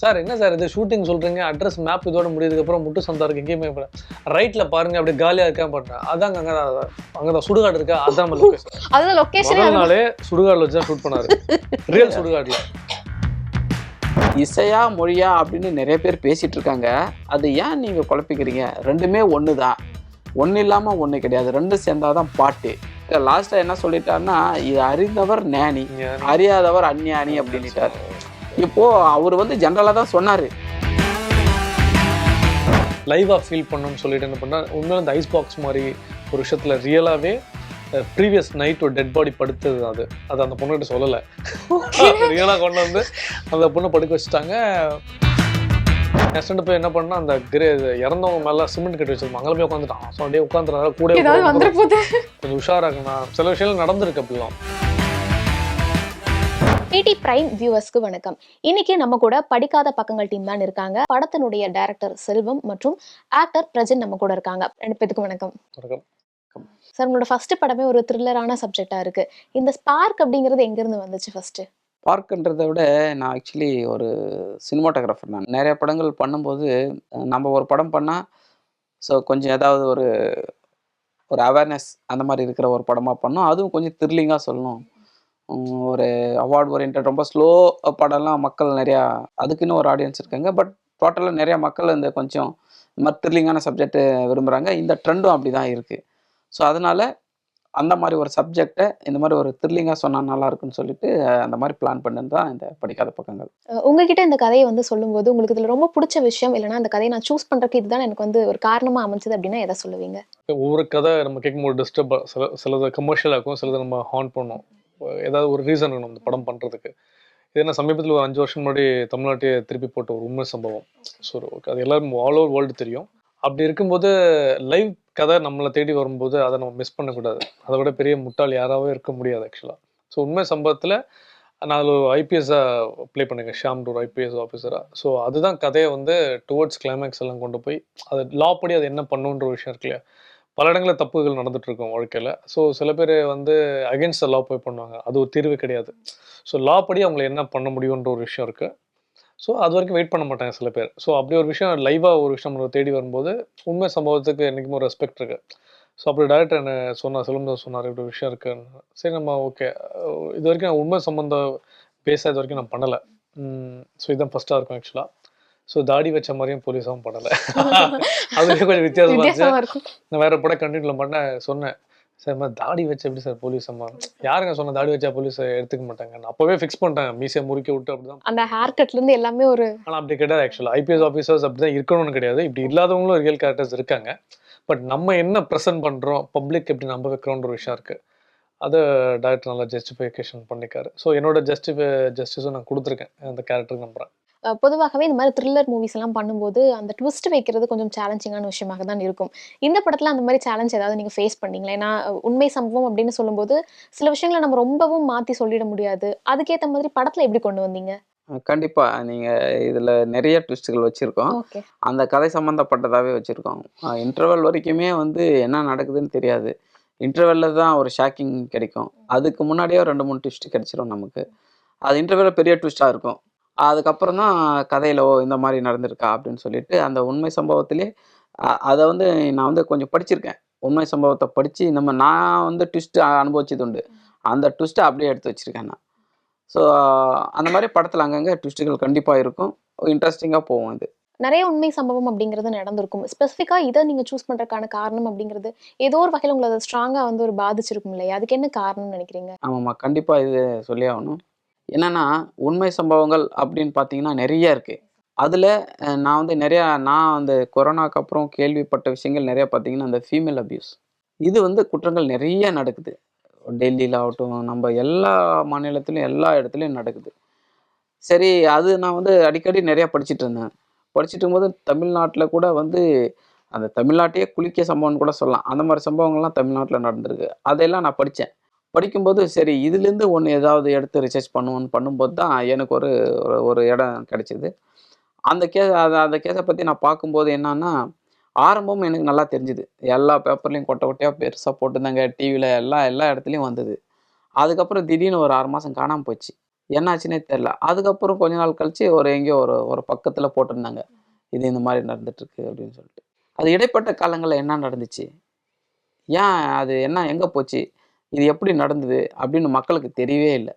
Sir என்ன sir இது shooting சொல்றீங்க? அட்ரஸ் மேப் இதோட முடியதுக்கு அப்புறம் முட்டு சந்தா இருக்கு எங்கேயுமே ரைட்ல பாருங்க அப்படியே காலியா இருக்கா பண்ணேன் அதாங்க அங்க அங்கதான் சுடுகாடு இருக்கா? அதான் அதுதான் லொகேஷன் முதல் நாளே சுடுகாடுல வச்சு தான் ஷூட் பண்ணாரு. ரியல் சுடுகாடுல. இசையா மொழியா அப்படின்னு நிறைய பேர் பேசிட்டு இருக்காங்க. அது ஏன் நீங்க குழப்பிக்கிறீங்க? ரெண்டுமே ஒன்று தான் ஒன்று இல்லாமல் ஒன்று கிடையாது. ரெண்டும் சேர்ந்தாதான் பாட்டு. லாஸ்ட்டாக என்ன சொல்லிட்டாருன்னா இது அறிந்தவர் ஞானி அறியாதவர் அஞ்ஞானி அப்படின்னுட்டார். இப்போ அவர் வந்து ஜென்ரலாக தான் சொன்னார். லைவா ஃபீல் பண்ணணும்னு சொல்லிட்டு என்ன பண்ணா உண்மையில அந்த ஐஸ் பாக்ஸ் மாதிரி ஒரு விஷயத்துல ரியலாவே ப்ரீவியஸ் நைட் ஒரு டெட் பாடி படுத்தது அது. அது அந்த பொண்ணுகிட்ட சொல்லலை. ரியலா கொண்டு வந்து அந்த பொண்ணை படுக்க வச்சுட்டாங்க. நெக்ஸ்ட் போய் என்ன பண்ணா அந்த கிரே இறந்தவங்க மேல சிமெண்ட் கட்டி வச்சிருப்பாங்க. அங்கே போய் உட்காந்துட்டான் ஸோ அப்படியே உட்காந்துறாங்க கூட கொஞ்சம் உஷாரா இருக்கணும். சில விஷயங்கள் நடந்திருக்கு அப்படிலாம். டிடி பிரைம் வியூவர்ஸ்க்கு வணக்கம். இன்னைக்கு நம்ம கூட படிக்காத பக்கங்கள் டீம் தான் இருக்காங்க. படத்தினுடைய டைரக்டர் செல்வம் மற்றும் ஆக்டர் பிரஜன் நம்ம கூட இருக்காங்க. ரெண்டு பேத்துக்கும் வணக்கம். வணக்கம். சார் உங்களோட ஃபர்ஸ்ட் படமே ஒரு த்ரில்லரான சப்ஜெக்டா இருக்கு. இந்த ஸ்பார்க் அப்படிங்கிறது எங்க இருந்து வந்துச்சு ஃபர்ஸ்ட் பார்க்குன்றதை விட நான் ஆக்சுவலி ஒரு சினிமாட்டோகிராஃபர் நான் நிறைய படங்கள் பண்ணும்போது நம்ம ஒரு படம் பண்ணால் ஸோ கொஞ்சம் ஏதாவது ஒரு ஒரு அவேர்னஸ் அந்த மாதிரி இருக்கிற ஒரு படமாக பண்ணோம். அதுவும் கொஞ்சம் த்ரில்லிங்காக சொல்லணும். ஒரு அவார்ட் ஓரியன்ட் ரொம்ப ஸ்லோ படம்லாம் மக்கள் நிறையா அதுக்குன்னு ஒரு ஆடியன்ஸ் இருக்காங்க. பட் டோட்டலாக நிறையா மக்கள் இந்த கொஞ்சம் இந்த மாதிரி த்ரில்லிங்கான சப்ஜெக்ட் விரும்புகிறாங்க இந்த ட்ரெண்டும் அப்படி தான் இருக்குது ஸோ அதனால் அந்த மாதிரி ஒரு சப்ஜெக்டை இந்த மாதிரி ஒரு த்ரில்லிங்காக சொன்னால் நல்லா இருக்குன்னு சொல்லிட்டு அந்த மாதிரி பிளான் பண்ணது தான் இந்த படிக்காத பக்கங்கள். உங்ககிட்ட இந்த கதையை வந்து சொல்லும்போது உங்களுக்கு இதுல ரொம்ப பிடிச்ச விஷயம் இல்லைன்னா இந்த கதையை நான் சூஸ் பண்றதுக்கு இதுதான் எனக்கு வந்து ஒரு காரணமா அமைஞ்சது அப்படின்னா எதை சொல்லுவீங்க? ஒவ்வொரு கதை நம்ம கேட்கும்போது டிஸ்டர்ப் சில சிலது கமர்ஷியலாக இருக்கும் சிலது நம்ம ஹார்ன் பண்ணும். ஏதாவது ஒரு ரீசன் வேணும் இந்த படம் பண்ணுறதுக்கு இது என்ன சமீபத்தில் ஒரு அஞ்சு வருஷம் முன்னாடி தமிழ்நாட்டையே திருப்பி போட்ட ஒரு உண்மை சம்பவம். ஸோ அது எல்லாரும் ஆல் ஓவர் வேர்ல்டு தெரியும். அப்படி இருக்கும்போது லைவ் கதை நம்மளை தேடி வரும்போது அதை நம்ம மிஸ் பண்ணக்கூடாது. அதை விட பெரிய முட்டாள் யாராவே இருக்க முடியாது ஆக்சுவலாக ஸோ உண்மை சம்பவத்தில் நான் அதில் ஒரு ஐபிஎஸ்ஸாக ப்ளே பண்ணுங்க ஷாம் ஒரு ஐபிஎஸ் ஆஃபீஸராக ஸோ அதுதான் கதையை வந்து டுவர்ட்ஸ் கிளைமேக்ஸ் எல்லாம் கொண்டு போய் அது லா படி அது என்ன பண்ணுன்ற ஒரு விஷயம் இருக்கு இல்லையா? பல இடங்களில் தப்புகள் நடந்துட்டு இருக்கும் வாழ்க்கையில். ஸோ சில பேர் வந்து அகேன்ஸ்ட் லா போய் பண்ணுவாங்க. அது ஒரு தீர்வு கிடையாது. ஸோ லா படி அவங்களை என்ன பண்ண முடியுன்ற ஒரு விஷயம் இருக்குது ஸோ அது வரைக்கும் வெயிட் பண்ண மாட்டாங்க சில பேர். ஸோ அப்படி ஒரு விஷயம் லைவாக ஒரு விஷயம் நம்மளை தேடி வரும்போது உண்மை சம்பவத்துக்கு என்றைக்குமே ஒரு ரெஸ்பெக்ட் இருக்குது ஸோ அப்படி டேரக்டர் என்ன சொன்னார் சிலம்பரம் சொன்னார் இப்படி ஒரு விஷயம் இருக்குன்னு சரி நம்ம ஓகே இது வரைக்கும் நான் உண்மை சம்பந்தம் பேச இது வரைக்கும் நான் பண்ணலை. ஸோ இதுதான் ஃபஸ்ட்டாக இருக்கும் ஆக்சுவலாக ஸோ தாடி வச்ச மாதிரியும் போலீஸாகவும் பண்ணலை. அதுவே கொஞ்சம் வித்தியாசமா இருந்துச்சு. வித்தியாசமா இருக்கும். நான் வேற படம் கண்டினியூல பண்ண சொன்னேன். சார் மாதிரி தாடி வச்சு எப்படி சார் போலீஸ் அம்மா? யாருங்க சொன்ன தாடி வச்சா போலீஸ் எடுத்துக்க மாட்டாங்க. நான் அப்பவே ஃபிக்ஸ் பண்ணிட்டேன். மீசையை முறுக்கி விட்டு அப்படிதான். அந்த ஹேர் கட்ல இருந்து எல்லாமே ஒரு ஆனா அப்படி கிடையாது ஆக்சுவலா ஐபிஎஸ் ஆஃபீஸர்ஸ் அப்படிதான் இருக்கணும்னு கிடையாது. இப்படி இல்லாதவங்களும் ரியல் கேரக்டர்ஸ் இருக்காங்க. பட் நம்ம என்ன ப்ரெசென்ட் பண்றோம்? பப்ளிக் எப்படி நம்ப வைக்கிறோன்ற ஒரு விஷயம் இருக்கு. அதை டேரக்டர் நல்லா ஜஸ்டிஃபிகேஷன் பண்ணிக்காரு. ஸோ என்னோட ஜஸ்டிஃபை ஜஸ்டிஸும் நான் கொடுத்துருக்கேன். அந்த கேரக்டருக்கு நம்புறேன். பொதுவாகவே இந்த மாதிரி த்ரில்லர் மூவிஸ் எல்லாம் பண்ணும்போது அந்த ட்விஸ்ட் வைக்கிறது கொஞ்சம் சேலஞ்சிங்கான விஷயமாக தான் இருக்கும். இந்த படத்துல அந்த மாதிரி சேலஞ்ச் ஏதாவது நீங்க ஃபேஸ் பண்ணீங்களா? ஏன்னா உண்மை சம்பவம் அப்படின்னு சொல்லும்போது சில விஷயங்களை நம்ம ரொம்பவும் மாத்தி சொல்லிட முடியாது. அதுக்கேத்த மாதிரி படத்துல எப்படி கொண்டு வந்தீங்க? கண்டிப்பா. நீங்க இதுல நிறைய ட்விஸ்ட்டுகள் வச்சிருக்கோம். அந்த கதை சம்மந்தப்பட்டதாகவே வச்சுருக்கோம். இன்டர்வல் வரைக்குமே வந்து என்ன நடக்குதுன்னு தெரியாது. இன்டர்வெல்ல தான் ஒரு ஷாக்கிங் கிடைக்கும். அதுக்கு முன்னாடியே ஒரு ரெண்டு மூணு ட்விஸ்ட் கிடைச்சிரும் நமக்கு. அது இன்டர்வெல்ல பெரிய ட்விஸ்ட்டாக இருக்கும். அதுக்கப்புறம் தான் கதையில் ஓ இந்த மாதிரி நடந்திருக்கா? அப்படின்னு சொல்லிட்டு அந்த உண்மை சம்பவத்திலே அதை வந்து நான் வந்து கொஞ்சம் படிச்சிருக்கேன். உண்மை சம்பவத்தை படித்து நம்ம நான் வந்து ட்விஸ்ட்டு அனுபவிச்சது உண்டு. அந்த ட்விஸ்ட்டை அப்படியே எடுத்து வச்சிருக்கேன் நான். ஸோ அந்த மாதிரி படத்தில் அங்கங்கே ட்விஸ்ட்டுகள் கண்டிப்பாக இருக்கும். இன்ட்ரெஸ்டிங்காக போகும் இது நிறைய உண்மை சம்பவம் அப்படிங்கிறது நடந்திருக்கும். ஸ்பெசிஃபிக்கா இதை நீங்க சூஸ் பண்றதுக்கான காரணம் அப்படிங்கிறது ஏதோ ஒரு வகையில உங்களை ஸ்ட்ராங்கா வந்து ஒரு பாதிச்சிருக்கும் இல்லையா? அதுக்கு என்ன காரணம்னு நினைக்கிறீங்க? ஆமாம்மா. கண்டிப்பாக இது சொல்லி ஆகணும். என்னன்னா உண்மை சம்பவங்கள் அப்படின்னு பார்த்தீங்கன்னா நிறைய இருக்குது அதில் நான் வந்து நிறையா நான் வந்து கொரோனாக்கு அப்புறம் கேள்விப்பட்ட விஷயங்கள் நிறையா பார்த்தீங்கன்னா அந்த ஃபீமேல் அபியூஸ் இது வந்து குற்றங்கள் நிறைய நடக்குது. டெல்லியில் ஆகட்டும் நம்ம எல்லா மாநிலத்திலும் எல்லா இடத்துலையும் நடக்குது. சரி அது நான் வந்து அடிக்கடி நிறையா படிச்சுட்டு இருந்தேன். படிச்சுட்டு இருக்கும்போது தமிழ்நாட்டில் கூட வந்து அந்த தமிழ்நாட்டையே குளிக்க சம்பவம்னு கூட சொல்லலாம். அந்த மாதிரி சம்பவங்கள்லாம் தமிழ்நாட்டில் நடந்திருக்கு. அதையெல்லாம் நான் படித்தேன் படிக்கும்போது சரி இதுலேருந்து ஒன்று ஏதாவது எடுத்து ரிசர்ச் பண்ணுவோன்னு பண்ணும்போது தான் எனக்கு ஒரு ஒரு- ஒரு இடம் கிடைச்சிது. அந்த கேஸ் அதை அந்த கேஸை பற்றி நான் பார்க்கும்போது என்னன்னா ஆரம்பம் எனக்கு நல்லா தெரிஞ்சுது. எல்லா பேப்பர்லேயும் கொட்டை கொட்டையாக பெருசாக போட்டிருந்தாங்க டிவியில் எல்லா எல்லா இடத்துலையும் வந்தது. அதுக்கப்புறம் திடீர்னு ஒரு ஆறு மாதம் காணாமல் போச்சு. என்னாச்சுன்னே தெரில அதுக்கப்புறம் கொஞ்ச நாள் கழிச்சு ஒரு எங்கேயோ ஒரு ஒரு பக்கத்தில் போட்டிருந்தாங்க. இது இந்த மாதிரி நடந்துட்டுருக்கு அப்படின்னு சொல்லிட்டு. அது இடைப்பட்ட காலங்களில் என்ன நடந்துச்சு? ஏன் அது என்ன எங்கே போச்சு? இது எப்படி நடந்தது அப்படின்னு மக்களுக்கு தெரியவே இல்லை.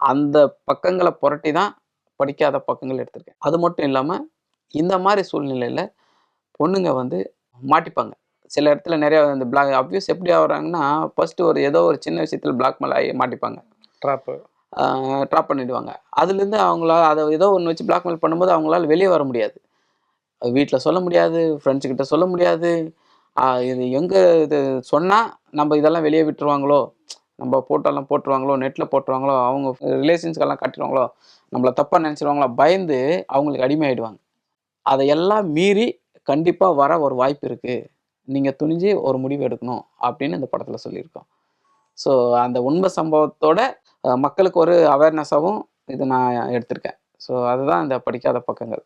அந்த பக்கங்களை புரட்டி தான் படிக்காத பக்கங்கள் எடுத்திருக்கேன். அது மட்டும் இல்லாமல் இந்த மாதிரி சூழ்நிலையில் பொண்ணுங்க வந்து மாட்டிப்பாங்க. சில இடத்துல நிறைய இந்த பிளாக் அப்யூஸ் எப்படி ஆகுறாங்கன்னா ஃபர்ஸ்ட் ஒரு ஏதோ ஒரு சின்ன விஷயத்தில் பிளாக்மெயில் ஆகி மாட்டிப்பாங்க. ட்ராப்பு ட்ராப் பண்ணிடுவாங்க. அதுலேருந்து அவங்களால அதை ஏதோ ஒன்று வச்சு பிளாக்மெயில் பண்ணும்போது அவங்களால வெளியே வர முடியாது. வீட்டில் சொல்ல முடியாது ஃப்ரெண்ட்ஸ் கிட்ட சொல்ல முடியாது. இது எங்கே இது சொன்னால் நம்ம இதெல்லாம் வெளியே விட்டுருவாங்களோ? நம்ம போட்டோலாம் போட்டுருவாங்களோ? நெட்டில் போட்டுருவாங்களோ? அவங்க ரிலேஷன்ஸ்க்கெல்லாம் காட்டிடுவாங்களோ? நம்மளை தப்பாக நினச்சிருவாங்களோ? பயந்து அவங்களுக்கு அடிமையாயிடுவாங்க. அதையெல்லாம் மீறி கண்டிப்பாக வர ஒரு வாய்ப்பு இருக்குது நீங்கள் துணிஞ்சு ஒரு முடிவு எடுக்கணும் அப்படின்னு இந்த படத்தில் சொல்லியிருக்கோம். ஸோ அந்த உண்மை சம்பவத்தோட மக்களுக்கு ஒரு அவேர்னஸாகவும் இது நான் எடுத்திருக்கேன். ஸோ அதுதான் இந்த படிக்காத பக்கங்கள்.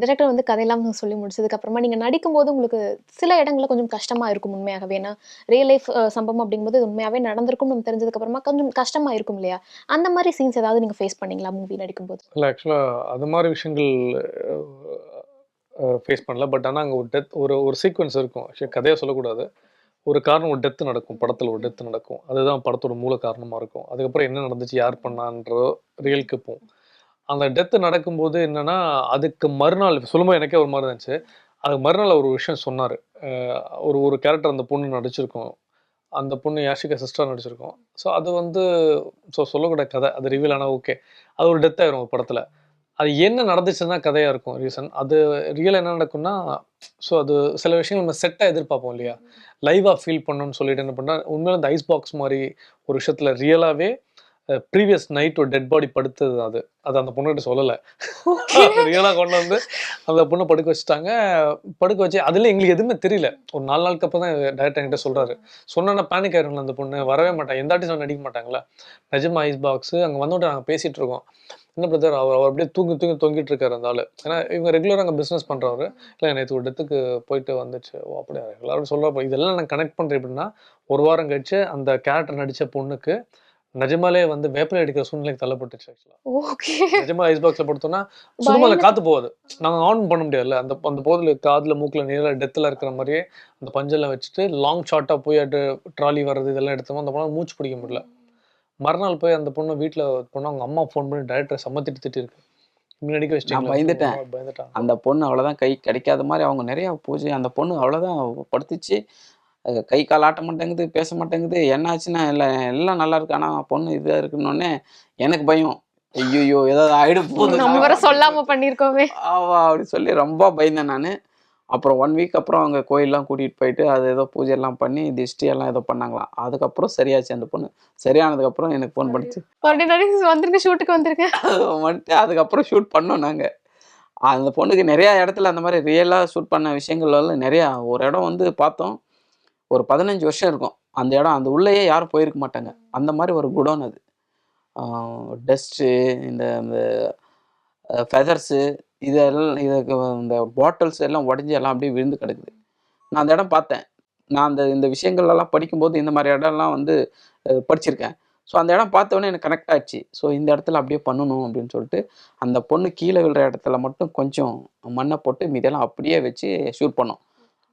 டிரெக்டர் வந்து கதையெல்லாம் சொல்லி முடிச்சதுக்கப்புறமா நீங்கள் நடிக்கும்போது உங்களுக்கு சில இடங்களில் கொஞ்சம் கஷ்டமாக இருக்கும் உண்மையாகவே. ஏன்னா ரியல் லைஃப் சம்பவம் அப்படிங்கும்போது உண்மையாகவே உண்மையாவே நடந்திருக்கும் நம்ம தெரிஞ்சதுக்கப்புறமா கொஞ்சம் கஷ்டமாக இருக்கும் இல்லையா? அந்த மாதிரி சீன்ஸ் ஏதாவது நீங்கள் ஃபேஸ் பண்ணீங்களா மூவி நடிக்கும்போது? இல்லை ஆக்சுவலாக அது மாதிரி விஷயங்கள் ஃபேஸ் பண்ணல. பட் ஆனால் அங்கே ஒரு டெத் ஒரு ஒரு சீக்வன்ஸ் இருக்கும். ஆக்சுவலி கதையாக சொல்லக்கூடாது. ஒரு காரணம் ஒரு டெத்து நடக்கும். படத்தில் ஒரு டெத்து நடக்கும். அதுதான் படத்தோட மூல காரணமாக இருக்கும். அதுக்கப்புறம் என்ன நடந்துச்சு யார் பண்ணான்றதோ ரியலுக்கு போகும் அந்த டெத்து நடக்கும்போது என்னன்னா அதுக்கு மறுநாள் சொல்லும்போது எனக்கே ஒரு மாதிரி இருந்துச்சு. அதுக்கு மறுநாள் ஒரு விஷயம் சொன்னார். ஒரு ஒரு கேரக்டர் அந்த பொண்ணு நடிச்சிருக்கோம். அந்த பொண்ணு யாஷிகா சிஸ்டர் நடிச்சிருக்கோம். ஸோ அது வந்து ஸோ சொல்லக்கூட கதை. அது ரிவீல் ஆனால் ஓகே அது ஒரு டெத் ஆயிரும் ஒரு படத்தில். அது என்ன நடந்துச்சுன்னா கதையாக இருக்கும் ரீசன் அது ரியல் என்ன நடக்கும்னா ஸோ அது சில விஷயங்கள் நம்ம செட்டாக எதிர்பார்ப்போம் இல்லையா? லைவாக ஃபீல் பண்ணணும்னு சொல்லிட்டு என்ன பண்ணா உண்மையில அந்த ஐஸ் பாக்ஸ் மாதிரி ஒரு விஷயத்தில் ரியலாகவே ப்ரீவியஸ் நைட் ஒரு டெட் பாடி படுத்தது அது. அது அந்த பொண்ணுகிட்ட சொல்லலை. ரியலாக கொண்டு வந்து அந்த பொண்ணை படுக்க வச்சுட்டாங்க. படுக்க வச்சு அதில் எங்களுக்கு எதுவுமே தெரியல. ஒரு நாலு நாளுக்கு அப்புறம் தான் டேரக்டர் என்கிட்ட சொல்கிறாரு சொன்னா பேனிக் ஆயிருங்களா அந்த பொண்ணு. வரவே மாட்டாங்க எந்த ஆர்டிஸ்டும் நடிக்க மாட்டாங்களா? நிஜமா ஐஸ் பாக்ஸ் அங்கே வந்துட்டு நாங்கள் பேசிகிட்டு இருக்கோம். என்ன பிரதர் அவர் அவர் அப்படியே தூங்கி தூங்கி தொங்கிட்டு இருக்காரு அந்த ஆளு. ஏன்னா இவங்க ரெகுலராக அங்கே பிஸ்னஸ் பண்ணுறவர் இல்லை நேற்று ஒரு டெத்துக்கு போயிட்டு வந்துச்சு. ஓ அப்படியா? எல்லாரும் சொல்கிறப்ப இதெல்லாம் நான் கனெக்ட் பண்ணுறேன் எப்படின்னா ஒரு வாரம் கழிச்சு அந்த கேரக்டர் நடித்த பொண்ணுக்கு நிஜமாலே வந்து வேப்பிலை அடிக்கிற சூழ்நிலைக்கு தள்ளப்பட்டுச்சு ஆக்சுவலாக ஓகே. நிஜமா ஐஸ் பாக்ஸில் படுத்தோம்னா சுடுமலை காத்து போகாது. நாங்கள் ஆன் பண்ண முடியாதுல்ல. அந்த அந்த போதில் காதில் மூக்கில் நீரில் டெத்தில் இருக்கிற மாதிரியே அந்த பஞ்செல்லாம் வச்சுட்டு லாங் ஷார்ட்டாக போய் அது ட்ராலி வர்றது இதெல்லாம் எடுத்தோம். அந்த பொண்ணால் மூச்சு பிடிக்க முடியல. மறுநாள் போய் அந்த பொண்ணு வீட்டில் பொண்ணு அவங்க அம்மா ஃபோன் பண்ணி டேரக்டர் சம்மத்திட்டு திட்டிருக்கு. வச்சிட்டீங்களா? நான் பயந்துட்டேன். பயந்துட்டான் அந்த பொண்ணு அவ்வளோதான் கை கிடைக்காத மாதிரி அவங்க நிறைய பூஜை அந்த பொண்ணு அவ்வளோதான் படுத்துச்சு. கை கால் ஆட்ட மாட்டேங்குது பேச மாட்டேங்குது என்ன ஆச்சுன்னா இல்லை எல்லாம் நல்லா இருக்கு. ஆனால் பொண்ணு இதாக இருக்குன்னொடனே எனக்கு பயம். ஐயோ ஏதாவது ஆயிட போகுது நம்ம வர சொல்லாம பண்ணிருக்கோமே. ஆவா அப்படி சொல்லி ரொம்ப பயந்தேன் நான். அப்புறம் ஒன் வீக் அப்புறம் அவங்க கோயிலெலாம் கூட்டிகிட்டு போயிட்டு அது ஏதோ பூஜை எல்லாம் பண்ணி திஷ்டி எல்லாம் ஏதோ பண்ணாங்களாம். அதுக்கப்புறம் சரியாச்சு அந்த பொண்ணு. சரியானதுக்கப்புறம் எனக்கு ஃபோன் பண்ணிச்சு. வந்திருக்க ஷூட்டுக்கு வந்திருக்கேன் வந்துட்டு அதுக்கப்புறம் ஷூட் பண்ணோம் நாங்கள் அந்த பொண்ணுக்கு நிறையா இடத்துல அந்த மாதிரி ரியலாக ஷூட் பண்ண விஷயங்கள் எல்லாம் நிறையா ஒரு இடம் வந்து பார்த்தோம். ஒரு பதினஞ்சு வருஷம் இருக்கும். அந்த இடம் அந்த உள்ளேயே யாரும் போயிருக்க மாட்டாங்க. அந்த மாதிரி ஒரு குடோன் அது. டஸ்ட்டு இந்த இந்த ஃபெதர்ஸு இதெல்லாம் இதுக்கு இந்த பாட்டில்ஸ் எல்லாம் உடஞ்சி எல்லாம் அப்படியே விழுந்து கிடக்குது. நான் அந்த இடம் பார்த்தேன். நான் அந்த இந்த விஷயங்கள்லாம் படிக்கும்போது இந்த மாதிரி இடம்லாம் வந்து படிச்சிருக்கேன். ஸோ அந்த இடம் பார்த்தோன்னே எனக்கு கனெக்ட் ஆச்சு ஸோ இந்த இடத்துல அப்படியே பண்ணணும் அப்படின்னு சொல்லிட்டு அந்த பொண்ணு கீழே விழுற இடத்துல மட்டும் கொஞ்சம் மண்ணை போட்டு மீதெல்லாம் அப்படியே வச்சு ஷூட் பண்ணோம்.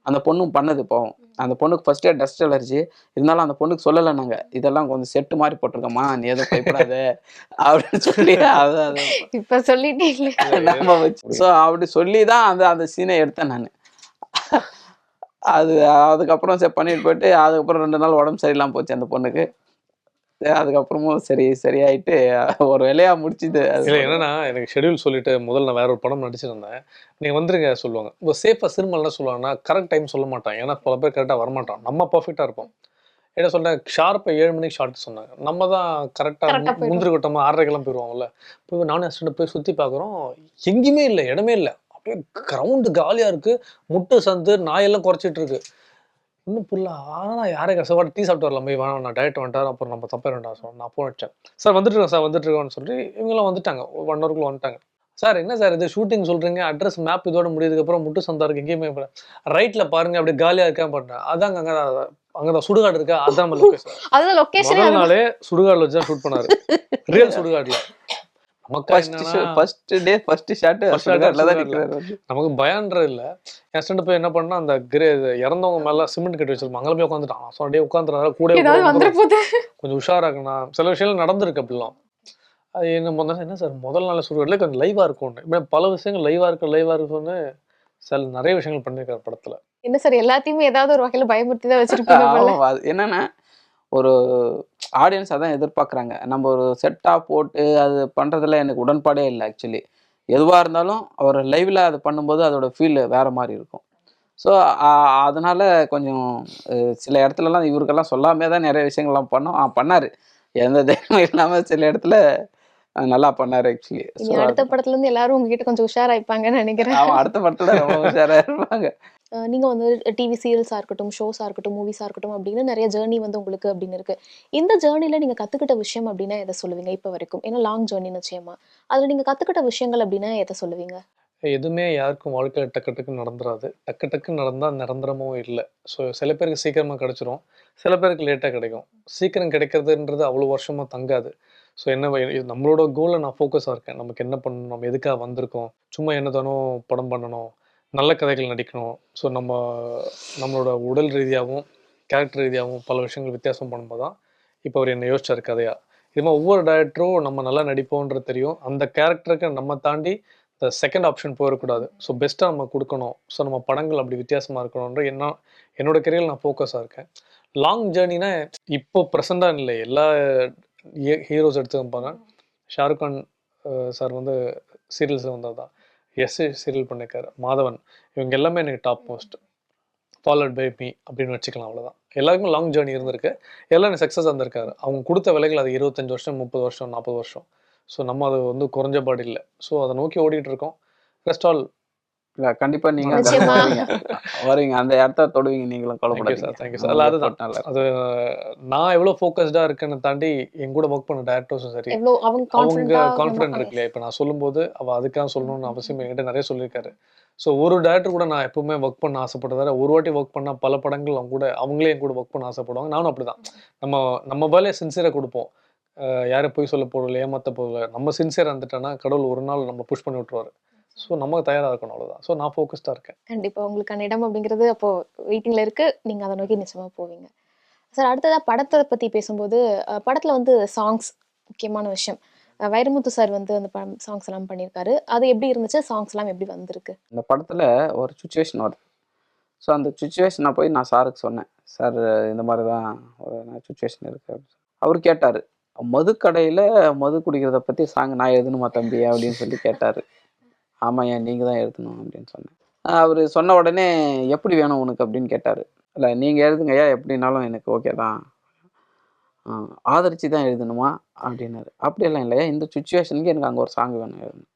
அந்த பொண்ணும் பண்ணது போவோம் அந்த பொண்ணுக்கு ஃபர்ஸ்டே டஸ்ட் அலர்ஜி இருந்தாலும் அந்த பொண்ணுக்கு சொல்லலை நாங்கள் இதெல்லாம் கொஞ்சம் செட்டு மாதிரி போட்டிருக்கோம்மா. நீ எதுவும் பயப்படாத. அப்படின்னு சொல்லி அதை அதை. இப்ப சொல்லிட்டீங்களே நம்ம வச்சு. ஸோ அப்படி சொல்லி தான் அந்த அந்த சீனை எடுத்தேன் நான். அது அதுக்கப்புறம் சரி பண்ணிட்டு போயிட்டு அதுக்கப்புறம் ரெண்டு நாள் உடம்பு சரியில்லாம போச்சு அந்த பொண்ணுக்கு. அதுக்கப்புறமும் சரி சரியாயிட்டு ஒரு வேலையா முடிச்சுது இல்லை என்னன்னா எனக்கு ஷெட்யூல் சொல்லிட்டு முதல்ல நான் வேற ஒரு படம் நடிச்சிருந்தேன். நீங்கள் வந்துருங்க சொல்லுவாங்க. இப்போ சேஃபாக சினிமாவில் என்ன சொல்லுவாங்கன்னா கரெக்ட் டைம் சொல்ல மாட்டான். ஏன்னா பல பேர் கரெக்டாக வரமாட்டான். நம்ம பர்ஃபெக்டாக இருப்போம். என்ன சொல்றேன் ஷார்ப்பாக ஏழு மணிக்கு ஷார்ட் சொன்னாங்க. நம்ம தான் கரெக்டாக போயிடுவோம். முந்திரி கொட்டமாக ஆறரைக்கெல்லாம் போயிடுவோம்ல போய் நானும் அசிஸ்டன்ட் போய் சுற்றி பார்க்குறோம். எங்கேயுமே இல்லை இடமே இல்லை. அப்படியே கிரவுண்டு காலியாக இருக்கு. முட்டு சந்து நாயெல்லாம் குறைச்சிட்டு இருக்கு. இன்னும் புல்லா ஆனால் யாரே கஷ்டப்பட்டு டீ சாப்பிட்டு வரலாம். போய் வேணாம் நான் டயட் வந்துட்டார் அப்புறம் நம்ம தப்பே வேண்டாம் சார் நான் போன் வச்சேன் சார் வந்துட்டு இருக்கேன் சார் வந்துட்டு இருக்கோன்னு சொல்லி இவங்கெல்லாம் வந்துட்டாங்க. ஒன் ஹவருக்குள்ள வந்துட்டாங்க. சார் என்ன சார் இது? ஷூட்டிங் சொல்றீங்க. அட்ரஸ் மேப் இதோட முடியதுக்கு அப்புறம் முட்டு சந்தா இருக்கு எங்கேயுமே ரைட்ல பாருங்க அப்படியே காலியா இருக்கேன் பண்றேன் அதாங்க அங்க அங்கதான் சுடுகாடு இருக்கா? அதான் லொகேஷன் முதல் நாளே சுடுகாடுல வச்சு ஷூட் பண்ணாரு. ரியல் சுடுகாடுல. ஃபர்ஸ்ட் டே ஃபர்ஸ்ட் ஷாட் நமக்கு பயன்ற இல்ல. என் ஸ்டண்ட் போய் என்ன பண்ணா அந்த கிரே இறந்தவங்க மேல சிமெண்ட் கட்டி வச்சிருப்பாங்க அங்கே போய் உட்காந்துட்டான் ஸோ அப்படியே கூட கொஞ்சம் உஷாராக்கணும் சில விஷயங்கள் நடந்திருக்கு அப்படிலாம். அது என்ன முதல்ல என்ன சார் முதல் நாள் சுடுகாடுல கொஞ்சம் லைவா இருக்கும்னு. இப்படி பல விஷயங்கள் லைவா இருக்கு லைவா இருக்குன்னு சில நிறைய விஷயங்கள் பண்ணியிருக்காரு படத்துல. என்ன சார் எல்லாத்தையுமே ஏதாவது ஒரு வகையில பயமுறுத்தி தான் அது என்னன்னா ஒரு ஆடியன்ஸ் அதான் எதிர்பார்க்குறாங்க. நம்ம ஒரு செட்டாக போட்டு அது பண்ணுறதுல எனக்கு உடன்பாடே இல்லை ஆக்சுவலி எதுவாக இருந்தாலும் அவர் லைவில் அது பண்ணும்போது அதோட ஃபீல் வேற மாதிரி இருக்கும். ஸோ அதனால கொஞ்சம் சில இடத்துலலாம் இவருக்கெல்லாம் சொல்லாமே தான் நிறைய விஷயங்கள்லாம் பண்ணோம். ஆ பண்ணார். எந்த தைரியமும் இல்லாமல் சில இடத்துல நல்லா பண்ணார் ஆக்சுவலி அடுத்த படத்துல இருந்து எல்லாரும் உங்ககிட்ட கொஞ்சம் உஷாராயிப்பாங்கன்னு நினைக்கிறேன். அவன் அடுத்த படத்தில் ரொம்ப உஷாராக இருப்பாங்க. நீங்கள் வந்து டிவி சீரியல்ஸாக இருக்கட்டும் ஷோஸாக இருக்கட்டும் மூவிஸாக இருக்கட்டும் அப்படின்னு நிறைய ஜேர்னி வந்து உங்களுக்கு அப்படின்னு இருக்குது இந்த ஜேர்னியில் நீங்கள் கற்றுக்கிட்ட விஷயம் அப்படின்னா எதை சொல்லுவீங்க இப்போ வரைக்கும்? ஏன்னா லாங் ஜேர்னி நிச்சயமா. அதில் நீங்கள் கற்றுக்கிட்ட விஷயங்கள் அப்படின்னா எதை சொல்லுவீங்க? எதுவுமே யாருக்கும் வாழ்க்கையில் டக்கு டக்கு நடந்துராது. டக்கு டக்கு நடந்தால் நிரந்தரமும் இல்லை. ஸோ சில பேருக்கு சீக்கிரமாக கிடச்சிரும். சில பேருக்கு லேட்டாக கிடைக்கும். சீக்கிரம் கிடைக்கிறதுன்றது அவ்வளோ வருஷமாக தங்காது. ஸோ என்ன நம்மளோட கோலில் நான் ஃபோக்கஸாக இருக்கேன். நமக்கு என்ன பண்ணணும்? நம்ம எதுக்காக வந்திருக்கோம்? சும்மா என்ன தானோ படம் பண்ணணும்? நல்ல கதைகள் நடிக்கணும். ஸோ நம்ம நம்மளோட உடல் ரீதியாகவும் கேரக்டர் ரீதியாகவும் பல விஷயங்கள் வித்தியாசம் பண்ணும்போது தான் இப்போ அவர் என்ன யோசிச்சார் கதையா. இது மாதிரி ஒவ்வொரு டேரக்டரும் நம்ம நல்லா நடிப்போன்றது தெரியும். அந்த கேரக்டருக்கு நம்ம தாண்டி இந்த செகண்ட் ஆப்ஷன் போயிடக்கூடாது. ஸோ பெஸ்ட்டாக நம்ம கொடுக்கணும். ஸோ நம்ம படங்கள் அப்படி வித்தியாசமாக இருக்கணுன்ற என்ன என்னோட கரியரில் நான் ஃபோக்கஸாக இருக்கேன். லாங் ஜேர்னினா இப்போ ப்ரெசண்டாக இல்லை. எல்லா ஹீரோஸ் எடுத்துக்கப்பாங்க ஷாருக் கான் சார் வந்து சீரியல்ஸ் வந்தது தான் எஸ் சீரியல் பண்ணியிருக்காரு மாதவன். இவங்க எல்லாமே எனக்கு top most followed by me அப்படின்னு வச்சுக்கலாம் அவ்வளோதான் எல்லாருக்குமே லாங் ஜேர்னி இருந்திருக்கு. எல்லாம் சக்ஸஸ் வந்திருக்காரு அவங்க கொடுத்த விலைகள் அது இருபத்தஞ்சு வருஷம் முப்பது வருஷம் நாற்பது வருஷம். ஸோ நம்ம அது வந்து குறைஞ்ச பாடு இல்லை. ஸோ அதை நோக்கி ஓடிட்டு இருக்கோம். ரெஸ்ட் ஆல் இல்லை நிச்சயமா. வருவீங்க வருவீங்க அந்த இடத்த தொடுவீங்க. நீங்களும் கவலைப்படாதீங்க. தேங்க்யூ சார் அதுதான். நல்லா. அது நான் எவ்வளோ ஃபோக்கஸ்டாக இருக்கேன்னு தாண்டி என் கூட ஒர்க் பண்ண டேரக்டர்ஸும் சரி எவ்வளவு அவங்க கான்ஃபிடென்ட் இருக்கு இல்லையா இப்போ நான் சொல்லும்போது அவள் அதுக்காக சொல்லணும்னு அவசியம் என்கிட்ட நிறைய சொல்லியிருக்காரு. ஸோ ஒரு டேரக்டர் கூட நான் எப்பவுமே ஒர்க் பண்ண ஆசைப்பட்டதால ஒரு வாட்டி ஒர்க் பண்ண பல படங்கள் அவங்க கூட அவங்களே என் கூட ஒர்க் பண்ண ஆசைப்படுவாங்க. நானும் அப்படிதான். நம்ம நம்ம வேலையை சின்சியராக கொடுப்போம். யாரும் போய் சொல்ல போகல ஏமாத்த போகல நம்ம சின்சியராக இருந்துட்டோன்னா கடவுள் ஒரு நாள் நம்ம புஷ் பண்ணி விட்டுருவாரு. ஸோ நம்ம தயாராக இருக்கணும் அவ்வளோதான் ஸோ நான் ஃபோக்கஸ்டாக இருக்கேன். கண்டிப்பா. உங்களுக்கான இடம் அப்படிங்கிறது அப்போ வெயிட்டிங்ல இருக்கு. நீங்க அதை நோக்கி நிச்சயமா போவீங்க. சார் அடுத்ததா படத்தை பத்தி பேசும்போது படத்துல வந்து சாங்ஸ் முக்கியமான விஷயம். வைரமுத்து சார் வந்து அந்த சாங்ஸ் எல்லாம் பண்ணியிருக்காரு. அது எப்படி இருந்துச்சு? சாங்ஸ் எல்லாம் எப்படி வந்திருக்கு? இந்த படத்தில் ஒரு சுச்சுவேஷன் வருது. ஸோ அந்த சுச்சுவேஷனை போய் நான் சாருக்கு சொன்னேன். சார் இந்த மாதிரி தான் ஒரு சுச்சுவேஷன் இருக்குது அப்படின்னு. அவர் கேட்டார். மதுக்கடையில் மது குடிக்கிறத பற்றி சாங் நான் எழுதணுமா தம்பி? அப்படின்னு சொல்லி கேட்டார். ஆமாம் ஏன் நீங்கள் தான் எழுதணும் அப்படின்னு சொன்னேன். அவர் சொன்ன உடனே எப்படி வேணும் உனக்கு? அப்படின்னு கேட்டார். இல்லை நீங்கள் எழுதுங்கய்யா எப்படின்னாலும் எனக்கு ஓகே தான். ஆதரித்து ஆதரிச்சு தான் எழுதணுமா? அப்படின்னாரு. அப்படியெல்லாம் இல்லையா இந்த சுச்சுவேஷனுக்கு எனக்கு அங்கே ஒரு சாங் வேணும் எழுதணும்.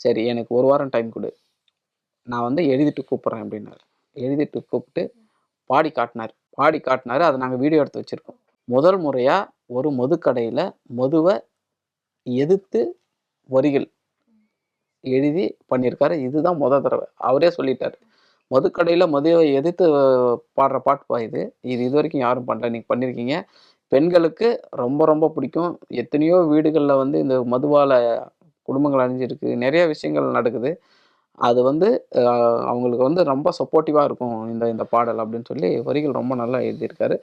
சரி எனக்கு ஒரு வாரம் டைம் கொடு. நான் வந்து எழுதிட்டு கூப்பிட்றேன் அப்படின்னாரு. எழுதிட்டு கூப்பிட்டு பாடி காட்டினார். பாடி காட்டினார் அதை நாங்கள் வீடியோ எடுத்து வச்சுருக்கோம். முதல் முறையாக ஒரு மதுக்கடையில் மதுவை எதிர்த்து வரிகள் எழுதி பண்ணியிருக்காரு. இதுதான் முத தடவை. அவரே சொல்லிட்டாரு. மதுக்கடையில் மதுவை எதிர்த்து பாடுற பாட்டு பா இது. இது இது வரைக்கும் யாரும் பண்ணல நீங்கள் பண்ணியிருக்கீங்க பெண்களுக்கு ரொம்ப ரொம்ப பிடிக்கும். எத்தனையோ வீடுகளில் வந்து இந்த மதுவால் குடும்பங்கள் அழிஞ்சிருக்கு நிறைய விஷயங்கள் நடக்குது. அது வந்து அவங்களுக்கு வந்து ரொம்ப சப்போர்ட்டிவாக இருக்கும் இந்த இந்த பாடல் அப்படின்னு சொல்லி வரிகள் ரொம்ப நல்லா எழுதியிருக்காரு.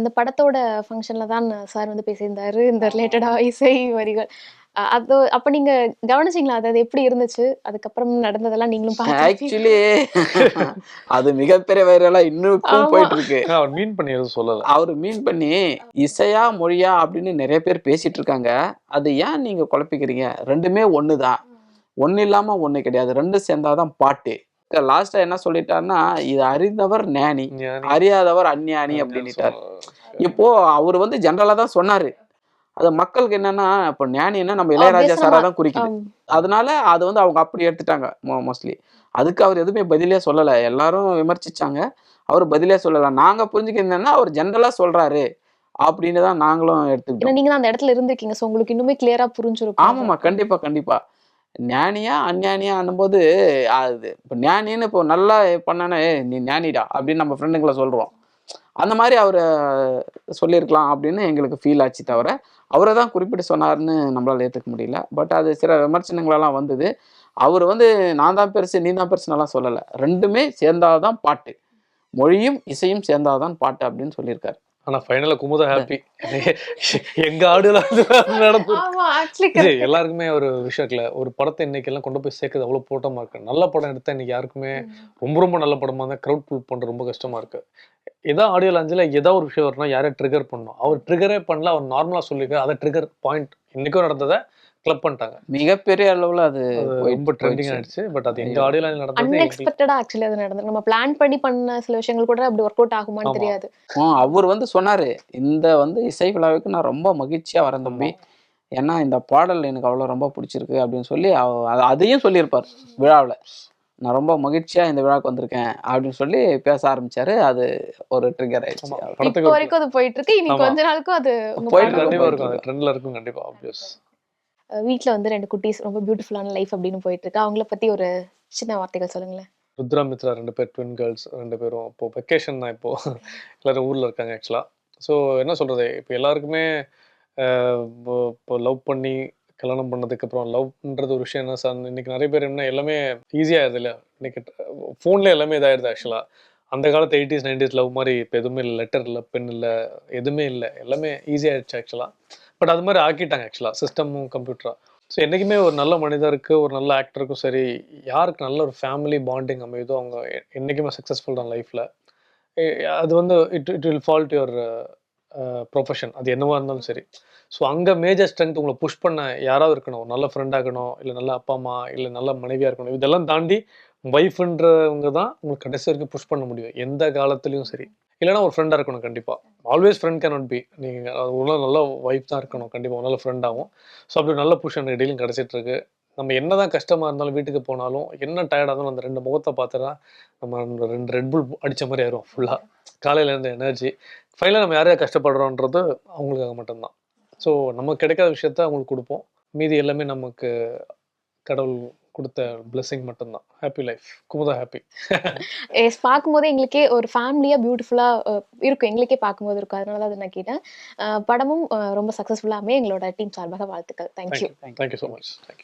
இந்த படத்தோட ஃபங்க்ஷன்ல தான் சார் வந்து பேசியிருந்தாரு. இந்த ரிலேட்டடா இசை வரிகள். அது அப்ப நீங்க கவனிச்சீங்களா? அது அது எப்படி இருந்துச்சு? அதுக்கப்புறம் நடந்ததெல்லாம் நீங்களும் ஆக்சுவலி அது மிகப்பெரிய வைரலாக இன்னுக்கும் ஆமா. போயிட்டு இருக்கு அவர் மீன் பண்ணி எதுவும் சொல்லலை. அவர் மீன் பண்ணி இசையா மொழியா அப்படின்னு நிறைய பேர் பேசிட்டு இருக்காங்க. அது ஏன் நீங்க குழப்பிக்கிறீங்க? ரெண்டுமே ஒன்று தான் ஒன்று இல்லாம ஒன்று கிடையாது. ரெண்டும் சேர்ந்தாதான் பாட்டு. லாஸ்டா என்ன சொல்லிட்டாருன்னா இது அறிந்தவர் ஞானி அறியாதவர் அஞ்ஞானி அப்படின்னுட்டார். இப்போ அவர் வந்து ஜென்ரலா தான் சொன்னாரு. அது மக்களுக்கு என்னன்னா இப்போ ஞானின்னா நம்ம இளையராஜா சாரா தான் குறிக்குது. அதனால அது வந்து அவங்க அப்படி எடுத்துட்டாங்க மோஸ்ட்லி அதுக்கு அவர் எதுவுமே பதிலே சொல்லலை. எல்லாரும் விமர்சிச்சாங்க அவர் பதிலே சொல்லலை. நாங்க புரிஞ்சுக்கிறது என்னன்னா அவர் ஜென்ரலா சொல்றாரு அப்படின்னு தான் நாங்களும் எடுத்துக்கிட்டோம். நீங்க அந்த இடத்துல இருந்திருக்கீங்க சோ உங்களுக்கு இன்னுமே கிளியரா புரிஞ்சிருக்கும். ஆமாம்மா கண்டிப்பா கண்டிப்பா. ஞானியா அஞ்ஞானியா அனும்போது அது இப்போ ஞானின்னு இப்போ நல்லா பண்ணனா "ஏய், நீ ஞானிடா அப்படின்னு நம்ம ஃப்ரெண்டுங்களை சொல்றோம். அந்த மாதிரி அவர் சொல்லியிருக்கலாம் அப்படின்னு எங்களுக்கு ஃபீல் ஆச்சு தவிர அவரை தான் குறிப்பிட்டு சொன்னார்னு நம்மளால் ஏற்றுக்க முடியல. பட் அது சில விமர்சனங்களெல்லாம் வந்தது. அவர் வந்து நான் தான் பெருசு நீ தான் பெருசுன்னெல்லாம் சொல்லலை. ரெண்டுமே சேர்ந்தாதான் பாட்டு. மொழியும் இசையும் சேர்ந்தாதான் பாட்டு அப்படின்னு சொல்லியிருக்காரு. ஆனா ஃபைனலா குமுதா ஹாப்பி எங்க ஆடுல நடந்து எல்லாருக்குமே ஒரு இருக்குல்ல. ஒரு படத்தை இன்னைக்கு எல்லாம் கொண்டு போய் சேர்க்கறது அவ்வளவு போட்டமா இருக்கு நல்ல படம் எடுத்தா இன்னைக்கு யாருக்குமே ரொம்ப ரொம்ப நல்ல படமா இருந்தா க்ரௌட் புல் பண்றது ரொம்ப கஷ்டமா இருக்கு. ஏதோ ஆடியோ லாஞ்சில் ஏதோ ஒரு விஷயம் வரணும் யாரை ட்ரிகர் பண்ணணும்? அவர் ட்ரிகரே பண்ணல அவர் நார்மலா சொல்லிக்க அதை ட்ரிகர் பாயிண்ட் இன்னைக்கும் நடந்ததை கிளப் பண்ணிட்டாங்க. மிகப்பெரிய அளவில் அது ரொம்ப ட்ரெண்டிங். ஆயிடுச்சு. பட் அது எங்க ஆடியோ லாஞ்சில் நடந்தது அன்எக்ஸ்பெக்டடா ஆக்சுவலி அது நடந்தது. நம்ம பிளான் பண்ணி பண்ண சில விஷயங்கள் கூட அப்படி ஒர்க் அவுட் ஆகுமான்னு. தெரியாது. ஆ, அவர் வந்து சொன்னாரு இந்த வந்து இசை விழாவுக்கு நான் ரொம்ப மகிழ்ச்சியா வரேன் தம்பி. ஏன்னா இந்த பாடல் எனக்கு அவ்வளோ ரொம்ப பிடிச்சிருக்கு அப்படின்னு சொல்லி அதையும் சொல்லியிருப்பார் விழாவில். நான் ரொம்ப மகிழ்ச்சியா இந்த விழாவுக்கு வந்திருக்கேன் அப்படின்னு சொல்லி பேச ஆரம்பிச்சாரு. அது ஒரு ட்ரிகர் ஆயிடுச்சு இப்போ வரைக்கும் அது போயிட்டு இருக்கு. இன்னைக்கு. கொஞ்ச நாளுக்கும் அது போயிட்டு கண்டிப்பா இருக்கும். ட்ரெண்ட்ல இருக்கும். கண்டிப்பா ஆப்வியஸ் வீட்ல வந்து ரெண்டு குட்டீஸ் ரொம்ப பியூட்டிஃபுல்லான லைஃப் அப்படின்னு போயிட்டு இருக்கு அவங்கள பத்தி ஒரு சின்ன வார்த்தைகள் சொல்லுங்களேன். ருத்ரா மித்ரா ரெண்டு பேர் ட்வின் கேர்ள்ஸ் ரெண்டு பேரும் இப்போ வெக்கேஷன் தான் இப்போ. எல்லாரும் ஊர்ல இருக்காங்க ஆக்சுவலா ஸோ என்ன சொல்றது? இப்போ எல்லாருக்குமே இப்போ லவ் பண்ணி கல்யாணம் பண்ணதுக்கு அப்புறம் லவ்ன்றது ஒரு விஷயம் என்ன சார்? இன்னைக்கு நிறைய பேர் என்ன எல்லாமே ஈஸியாகிடுது இல்லை இன்னைக்கு ஃபோன்ல எல்லாமே இதாகிடுது ஆக்சுவலா அந்த காலத்து எயிட்டிஸ் நைன்டிஸ் லவ் மாதிரி இப்போ எதுவுமே இல்லை. லெட்டர் இல்லை பென் இல்லை எதுவுமே இல்லை. எல்லாமே ஈஸியாகிடுச்சு ஆக்சுவலாக பட் அது மாதிரி ஆக்கிட்டாங்க ஆக்சுவலாக சிஸ்டமும் கம்ப்யூட்டராக ஸோ என்றைக்குமே ஒரு நல்ல மனிதருக்கு ஒரு நல்ல ஆக்டருக்கும் சரி யாருக்கு நல்ல ஒரு ஃபேமிலி பாண்டிங் அமையுதோ அவங்க என்றைக்குமே என்னைக்குமே சக்ஸஸ்ஃபுல் தான் லைஃப்பில் அது வந்து it it will fault your profession அது என்னவாக இருந்தாலும் சரி. ஸோ அங்கே மேஜர் ஸ்ட்ரென்த் உங்களை புஷ் பண்ண யாராவது இருக்கணும். ஒரு நல்ல ஃப்ரெண்டாகணும் இல்லை நல்ல அப்பா அம்மா இல்லை நல்ல மனைவியாக இருக்கணும். இதெல்லாம் தாண்டி ஒய்ஃப்ன்றவங்க தான் உங்களுக்கு கடைசி வரைக்கும் புஷ் பண்ண முடியும். எந்த காலத்துலேயும் சரி. இல்லைன்னா ஒரு ஃப்ரெண்டாக இருக்கணும் கண்டிப்பாக ஆல்வேஸ் ஃப்ரெண்ட் கேனாட் பி நீங்கள் உள்ள நல்ல ஒய்ஃப் தான் இருக்கணும். கண்டிப்பாக ஒரு நல்ல ஃப்ரெண்டாகவும் ஸோ அப்படி நல்ல புஷ் எனக்கு டெய்லியும் கிடச்சிட்டு இருக்கு. நம்ம என்னதான் கஷ்டமாக இருந்தாலும் வீட்டுக்கு போனாலும் என்ன டயர்டாக இருந்தாலும் அந்த ரெண்டு முகத்தை பார்த்தா நம்ம அந்த ரெண்டு ரெட் புல் அடித்த மாதிரி ஆயிரும் ஃபுல்லாக காலையில் இருந்த எனர்ஜி ஃபைனலாக நம்ம யாரையா கஷ்டப்படுறோன்றது அவங்களுக்காக மட்டும்தான். ஸோ நமக்கு கிடைக்காத விஷயத்த அவங்களுக்கு கொடுப்போம். மீதி எல்லாமே நமக்கு கடவுள் கொடுத்த blessing மட்டும்தான். Happy life Kumudha happy yes பார்க்கும்போதே எங்களுக்கே ஒரு ஃபேமிலியா பியூட்டிஃபுல்லா இருக்கும். எங்களுக்கே பார்க்கும்போது இருக்கும். அதனால தான் அதை நான் கேட்டேன். படமும் ரொம்ப சக்ஸஸ்ஃபுல்லாமே எங்களோட டீம் சார்பாக வாழ்த்துக்கள். Thank you thank you so much thank you